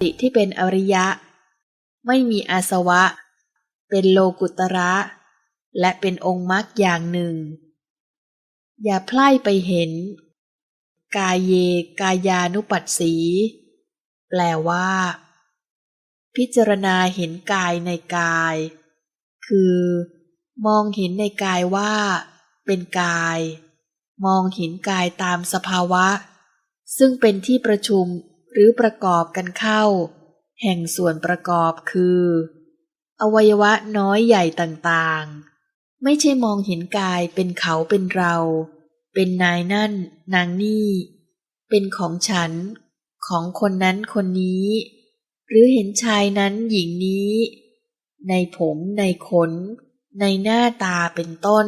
ติที่เป็นอริยะ ไม่มีอาสวะ เป็นโลกุตระ และเป็นองค์มรรคอย่างหนึ่ง อย่าพล่ไปเห็น กายเยกายานุปัสสี แปลว่า พิจารณาเห็นกายในกาย คือ มองเห็นในกายว่า เป็นกาย มองเห็นกายตามสภาวะ ซึ่งเป็นที่ประชุม หรือประกอบกันเข้า แห่งส่วนประกอบคือ อวัยวะน้อยใหญ่ต่างๆ ไม่ใช่มองเห็นกายเป็นเขาเป็นเรา เป็นนายนั่น นางนี่ เป็นของฉัน ของคนนั้นคนนี้ หรือเห็นชายนั้นหญิงนี้ ในผมในขน ในหน้าตาเป็นต้น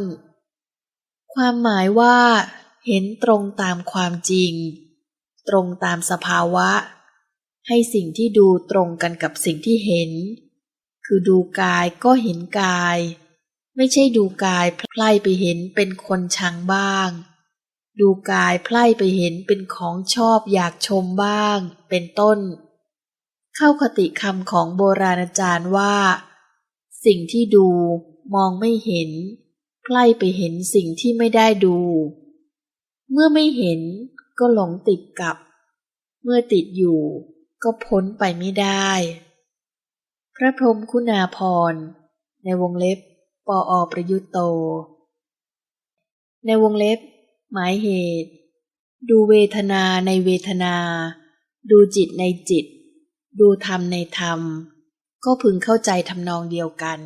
ความหมายว่า เห็นตรงตามความจริง ตรงตามสภาวะ ให้สิ่งที่ดูตรงกันกับสิ่งที่เห็น คือดูกายก็เห็นกาย ไม่ใช่ดูกายไพล่ไปเห็นเป็นคนชังบ้าง ดูกายไพล่ไปเห็นเป็นของชอบอยากชมบ้าง เป็นต้น เข้าคติคำของโบราณอาจารย์ว่า สิ่งที่ดูมองไม่เห็นไพล่ไปเห็นสิ่งที่ไม่ได้ดู เมื่อไม่เห็น ก็หลงติดกับ เมื่อติดอยู่ก็พ้นไปไม่ได้ พระพรหมคุณาพรณ์ในวงเล็บ ปออประยุตโต ในวงเล็บ หมายเหตุ ดูเวทนาในเวทนา ดูจิตในจิต ดูธรรมในธรรม ก็พึงเข้าใจทำนองเดียวกัน